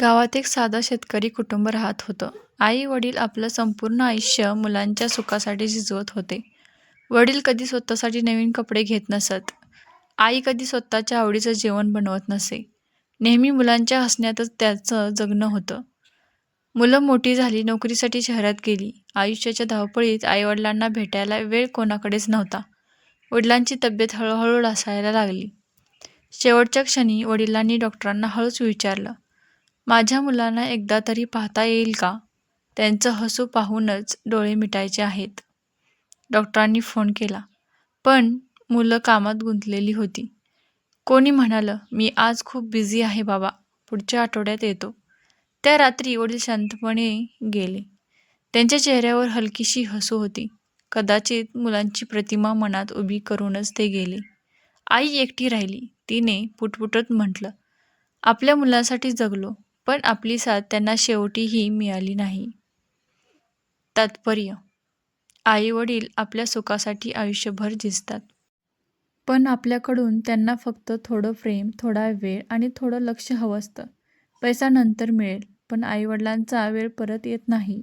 गावात एक साधं शेतकरी कुटुंब राहत होतं. आई-वडील आपलं संपूर्ण आयुष्य मुलांच्या सुखासाठी झिजवत होते. वडील कधी स्वतःसाठी नवीन कपडे घेत नसत. आई कधी स्वतःच्या आवडीचं जेवण बनवत नसे. नेहमी मुलांच्या हसण्यातच त्याचं जगणं होतं. मुलं मोठी झाली, नोकरीसाठी शहरात गेली. आयुष्याच्या धावपळीत आईवडिलांना भेटायला वेळ कोणाकडेच नव्हता. वडिलांची तब्येत हळूहळू ढासायला लागली. शेवटच्या क्षणी वडिलांनी डॉक्टरांना हळूच विचारलं, "माझ्या मुलांना एकदा तरी पाहता येईल का? त्यांचं हसू पाहूनच डोळे मिटायचे आहेत." डॉक्टरांनी फोन केला, पण मुलं कामात गुंतलेली होती. कोणी म्हणालं, "मी आज खूप बिझी आहे बाबा, पुढच्या आठवड्यात येतो." त्या रात्री वडील शांतपणे गेले. त्यांच्या चेहऱ्यावर हलकीशी हसू होती. कदाचित मुलांची प्रतिमा मनात उभी करूनच ते गेले. आई एकटी राहिली. तिने पुटपुटत म्हटलं, "आपल्या मुलांसाठी जगलो, पण आपली साथ त्यांना शेवटीही मिळाली नाही." तात्पर्य: आई-वडील आपल्या सुखासाठी आयुष्यभर झिजतात. पण आपल्याकडून त्यांना फक्त थोडं प्रेम, थोडा वेळ आणि थोडं लक्ष हवं असतं. पैसा नंतर मिळेल, पण आईवडिलांचा वेळ परत येत नाही.